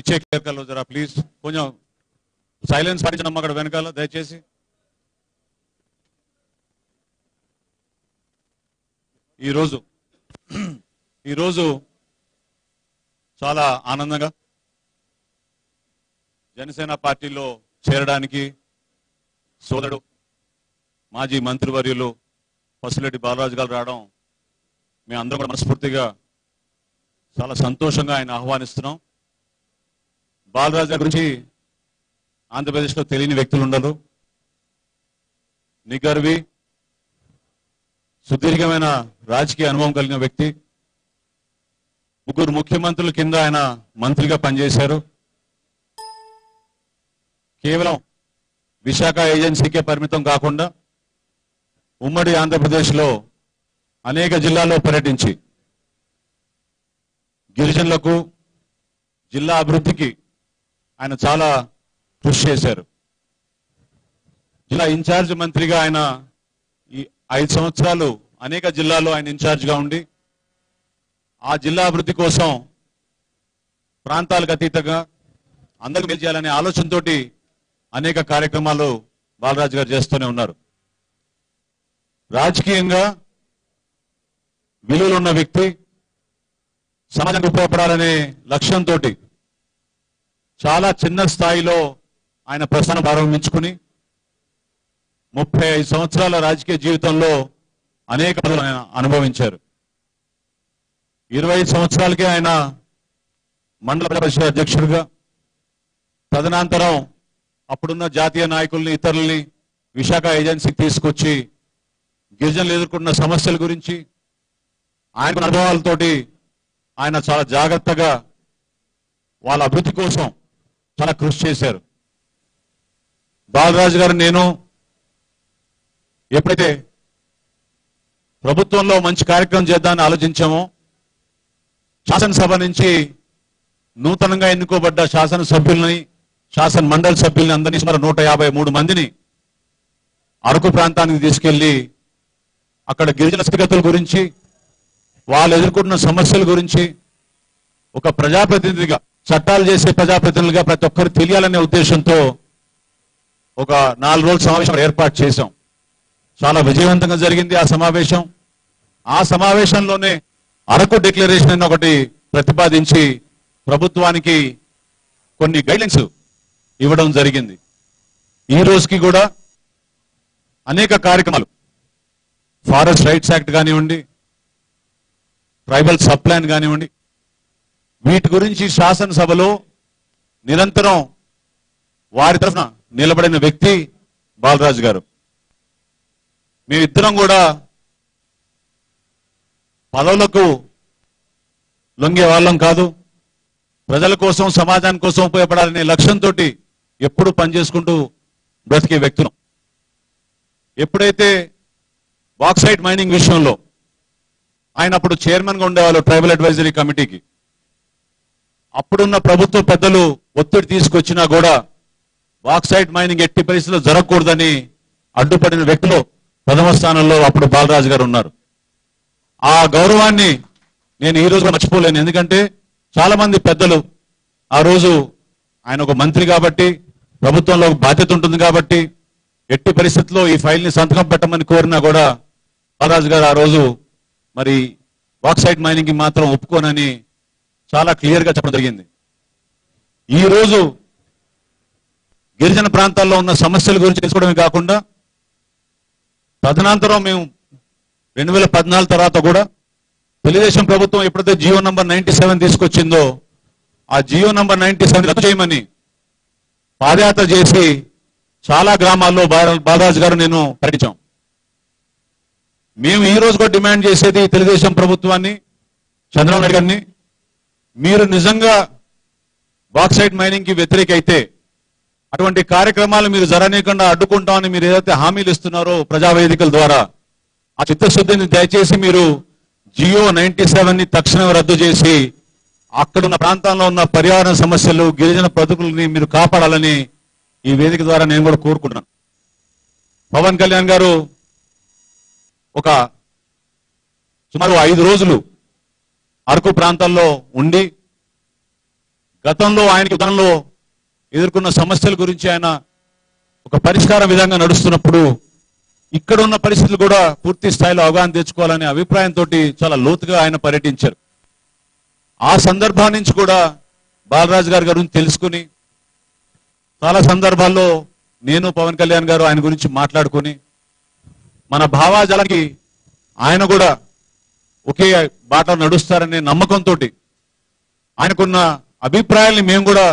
పిచ్చే కేర్కల్లో జరా ప్లీజ్. కొంచెం సైలెన్స్ పాటించడం అక్కడ వెనకాల దయచేసి. ఈరోజు ఈరోజు చాలా ఆనందంగా జనసేన పార్టీలో చేరడానికి సోదరుడు మాజీ మంత్రివర్యులు పసులెడ్డి బాలరాజు గారు రావడం మేము అందరం కూడా మనస్ఫూర్తిగా చాలా సంతోషంగా ఆయన ఆహ్వానిస్తున్నాం. బాలరాజు గురించి ఆంధ్రప్రదేశ్లో తెలియని వ్యక్తులు ఉండరు. నిగర్వి సుదీర్ఘమైన రాజకీయ అనుభవం కలిగిన వ్యక్తి. ముగ్గురు ముఖ్యమంత్రుల కింద ఆయన మంత్రిగా పనిచేశారు. కేవలం విశాఖ ఏజెన్సీకే పరిమితం కాకుండా ఉమ్మడి ఆంధ్రప్రదేశ్లో అనేక జిల్లాల్లో పర్యటించి గిరిజనులకు జిల్లా అభివృద్ధికి ఆయన చాలా కృషి చేశారు. జిల్లా ఇన్ఛార్జ్ మంత్రిగా ఆయన ఈ ఐదు సంవత్సరాలు అనేక జిల్లాల్లో ఆయన ఇన్ఛార్జ్గా ఉండి ఆ జిల్లా అభివృద్ధి కోసం ప్రాంతాలకు అతీతంగా అందరికి మేలు చేయాలనే ఆలోచనతో అనేక కార్యక్రమాలు బాలరాజు గారు చేస్తూనే ఉన్నారు. రాజకీయంగా విలువలు ఉన్న వ్యక్తి సమాజానికి ఉపయోగపడాలనే లక్ష్యంతో చాలా చిన్న స్థాయిలో ఆయన ప్రస్థానం ప్రారంభించుకుని ముప్పై ఐదు సంవత్సరాల రాజకీయ జీవితంలో అనేక ఆయన అనుభవించారు. ఇరవై ఐదు సంవత్సరాలకే ఆయన మండల పరిషత్ అధ్యక్షుడిగా తదనంతరం అప్పుడున్న జాతీయ నాయకుల్ని ఇతరుల్ని విశాఖ ఏజెన్సీకి తీసుకొచ్చి గిరిజనులు ఎదుర్కొన్న సమస్యల గురించి ఆయన అనుభవాలతోటి ఆయన చాలా జాగ్రత్తగా వాళ్ళ అభివృద్ధి కోసం చాలా కృషి చేశారు. బాలరాజు గారు నేను ఎప్పుడైతే ప్రభుత్వంలో మంచి కార్యక్రమం చేద్దామని ఆలోచించామో శాసనసభ నుంచి నూతనంగా ఎన్నుకోబడ్డ శాసనసభ్యుల్ని శాసన మండలి సభ్యుల్ని అందరినీ సుమారు నూట యాభై మూడు మందిని అరకు ప్రాంతానికి తీసుకెళ్ళి అక్కడ గిరిజన స్థితిగతుల గురించి వాళ్ళు ఎదుర్కొంటున్న సమస్యల గురించి ఒక ప్రజాప్రతినిధిగా చట్టాలు చేసే ప్రజాప్రతినిధులుగా ప్రతి ఒక్కరు తెలియాలనే ఉద్దేశంతో ఒక నాలుగు రోజుల సమావేశం ఏర్పాటు చేశాం. చాలా విజయవంతంగా జరిగింది ఆ సమావేశం. ఆ సమావేశంలోనే అరకు డిక్లరేషన్ అని ఒకటి ప్రతిపాదించి ప్రభుత్వానికి కొన్ని గైడ్లైన్స్ ఇవ్వడం జరిగింది. ఈ రోజుకి కూడా అనేక కార్యక్రమాలు ఫారెస్ట్ రైట్స్ యాక్ట్ కానివ్వండి ట్రైబల్ సబ్ ప్లాన్ కానివ్వండి వీటి గురించి శాసనసభలో నిరంతరం వారి తరఫున నిలబడిన వ్యక్తి బాలరాజు గారు. మేమిద్దరం కూడా పదవులకు లొంగే వాళ్ళం కాదు. ప్రజల కోసం సమాజాని కోసం ఉపయోగపడాలనే లక్ష్యంతో ఎప్పుడు పనిచేసుకుంటూ బ్రతికే వ్యక్తులం. ఎప్పుడైతే బాక్సైట్ మైనింగ్ విషయంలో ఆయన అప్పుడు చైర్మన్గా ఉండేవాళ్ళు ట్రైబల్ అడ్వైజరీ కమిటీకి. అప్పుడున్న ప్రభుత్వ పెద్దలు ఒత్తిడి తీసుకొచ్చినా కూడా బాక్సైట్ మైనింగ్ ఎట్టి పరిస్థితుల్లో జరగకూడదని అడ్డుపడిన వ్యక్తులు ప్రథమ స్థానంలో అప్పుడు బాలరాజు గారు ఉన్నారు. ఆ గౌరవాన్ని నేను ఈ రోజు మర్చిపోలేను. ఎందుకంటే చాలా మంది పెద్దలు ఆ రోజు ఆయన ఒక మంత్రి కాబట్టి ప్రభుత్వంలో బాధ్యత ఉంటుంది కాబట్టి ఎట్టి పరిస్థితుల్లో ఈ ఫైల్ని సంతకం పెట్టమని కోరినా కూడా బాలరాజు గారు ఆ రోజు మరి బాక్సైట్ మైనింగ్కి మాత్రం ఒప్పుకోనని చాలా క్లియర్గా చెప్పడం జరిగింది. ఈ రోజు గిరిజన ప్రాంతాల్లో ఉన్న సమస్యల గురించి తెలుసుకోవడమే కాకుండా తదనంతరం మేము రెండు వేల పద్నాలుగు తర్వాత కూడా తెలుగుదేశం ప్రభుత్వం ఎప్పుడైతే జియో నంబర్ నైన్టీ సెవెన్ తీసుకొచ్చిందో ఆ జియో నంబర్ నైన్టీ సెవెన్ రద్దు చేయమని పాదయాత్ర చేసి చాలా గ్రామాల్లో బాల- బాలరాజు గారు నేను పర్యటించాం మేము ఈ రోజు కూడా డిమాండ్ చేసేది తెలుగుదేశం ప్రభుత్వాన్ని చంద్రబాబు నాయుడు గారిని మీరు నిజంగా బాక్సైడ్ మైనింగ్కి వ్యతిరేక అయితే అటువంటి కార్యక్రమాలు మీరు జరనీయకుండా అడ్డుకుంటామని మీరు ఏదైతే హామీలు ఇస్తున్నారో ప్రజావేదికల ద్వారా ఆ చిత్తశుద్ధిని దయచేసి మీరు జియో నైన్టీ సెవెన్ని తక్షణం రద్దు చేసి అక్కడున్న ప్రాంతాల్లో ఉన్న పర్యావరణ సమస్యలు గిరిజన బ్రతుకుల్ని మీరు కాపాడాలని ఈ వేదిక ద్వారా నేను కూడా కోరుకుంటున్నాను. పవన్ కళ్యాణ్ గారు ఒక సుమారు ఐదు రోజులు అరకు ప్రాంతాల్లో ఉండి గతంలో ఆయనకి గతంలో ఎదుర్కొన్న సమస్యల గురించి ఆయన ఒక పరిష్కార విధంగా నడుస్తున్నప్పుడు ఇక్కడ ఉన్న పరిస్థితులు కూడా పూర్తి స్థాయిలో అవగాహన తెచ్చుకోవాలనే అభిప్రాయంతో చాలా లోతుగా ఆయన పర్యటించారు. ఆ సందర్భా నుంచి కూడా బాలరాజు గారి గురించి తెలుసుకుని చాలా సందర్భాల్లో నేను పవన్ కళ్యాణ్ గారు ఆయన గురించి మాట్లాడుకుని మన భావాజాలకి ఆయన కూడా ఒకే బాట నడుస్తారనే నమ్మకంతో ఆయనకున్న అభిప్రాయాల్ని మేము కూడా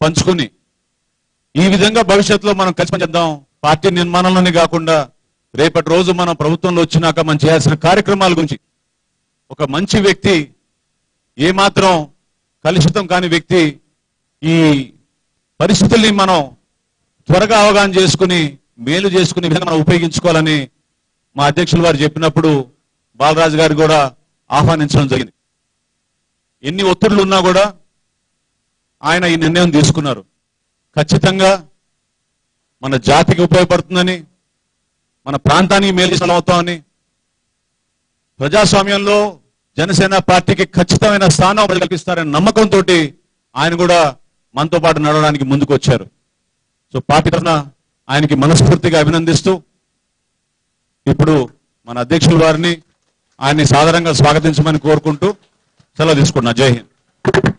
పంచుకుని ఈ విధంగా భవిష్యత్తులో మనం కలిసి పనిచేద్దాం పార్టీ నిర్మాణంలోనే కాకుండా రేపటి రోజు మనం ప్రభుత్వంలో వచ్చినాక మనం చేయాల్సిన కార్యక్రమాల గురించి ఒక మంచి వ్యక్తి ఏమాత్రం కలుషితం కాని వ్యక్తి ఈ పరిస్థితుల్ని మనం త్వరగా అవగాహన చేసుకుని మేలు చేసుకునే విధంగా మనం ఉపయోగించుకోవాలని మా అధ్యక్షులు వారు చెప్పినప్పుడు బాలరాజు గారు కూడా ఆహ్వానించడం జరిగింది. ఎన్ని ఒత్తిళ్ళు ఉన్నా కూడా ఆయన ఈ నిర్ణయం తీసుకున్నారు. ఖచ్చితంగా మన జాతికి ఉపయోగపడుతుందని మన ప్రాంతానికి మేలు అవుతామని ప్రజాస్వామ్యంలో జనసేన పార్టీకి ఖచ్చితమైన స్థానం కల్పిస్తారనే నమ్మకంతో ఆయన కూడా మనతో పాటు నడవడానికి ముందుకు వచ్చారు సో పార్టీ తరఫున ఆయనకి మనస్ఫూర్తిగా అభినందిస్తూ ఇప్పుడు మన అధ్యక్షుల వారిని ఆయన్ని సాధారణంగా స్వాగతించమని కోరుకుంటూ సెలవు తీసుకుంటున్నా. జై హింద్.